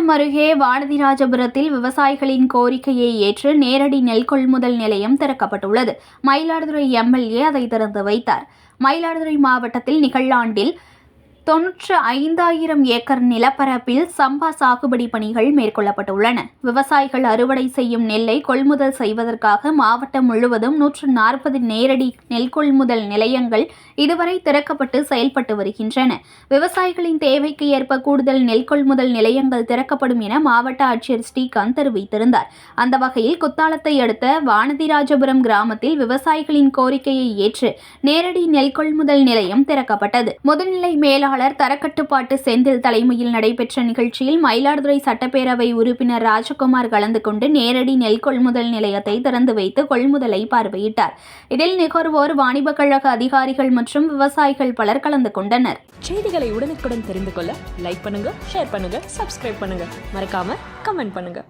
ராமநாதபுரம் அருகே வானதிராஜபுரத்தில் விவசாயிகளின் கோரிக்கையை ஏற்று நேரடி நெல் கொள்முதல் நிலையம் திறக்கப்பட்டுள்ளது. மயிலாடுதுறை எம்எல்ஏ அதை திறந்து வைத்தார். மயிலாடுதுறை மாவட்டத்தில் நிகழாண்டில் தொன்னூற்று ஐந்தாயிரம் ஏக்கர் நிலப்பரப்பில் சம்பா சாகுபடி பணிகள் மேற்கொள்ளப்பட்டுள்ளன. விவசாயிகள் அறுவடை செய்யும் நெல்லை கொள்முதல் செய்வதற்காக மாவட்டம் முழுவதும் நூற்று நாற்பது நேரடி நெல் கொள்முதல் நிலையங்கள் இதுவரை திறக்கப்பட்டு செயல்பட்டு வருகின்றன. விவசாயிகளின் தேவைக்கு ஏற்ப கூடுதல் நெல் கொள்முதல் நிலையங்கள் திறக்கப்படும் என மாவட்ட ஆட்சியர் ஸ்ரீகாந்த் தெரிவித்திருந்தார். அந்த வகையில் குத்தாலத்தை அடுத்த வானதிராஜபுரம் கிராமத்தில் விவசாயிகளின் கோரிக்கையை ஏற்று நேரடி நெல் கொள்முதல் நிலையம் திறக்கப்பட்டது. முதுநிலை மேலாளர் தரக்கட்டுப்பாட்டு செந்தில் தலைமையில் நடைபெற்ற நிகழ்ச்சியில் மயிலாடுதுறை சட்டப்பேரவை உறுப்பினர் ராஜகுமார் கலந்து கொண்டு நேரடி நெல் கொள்முதல் நிலையத்தை திறந்து வைத்து கொள்முதலை பார்வையிட்டார். இதில் நுகர்வோர் வாணிப கழக அதிகாரிகள் மற்றும் விவசாயிகள் பலர் கலந்து கொண்டனர். செய்திகளை உடனுக்குடன் தெரிந்து கொள்ள லைக் பண்ணுங்க ஷேர் பண்ணுங்க சப்ஸ்கிரைப் பண்ணுங்க. மறக்காம கமெண்ட் பண்ணுங்க.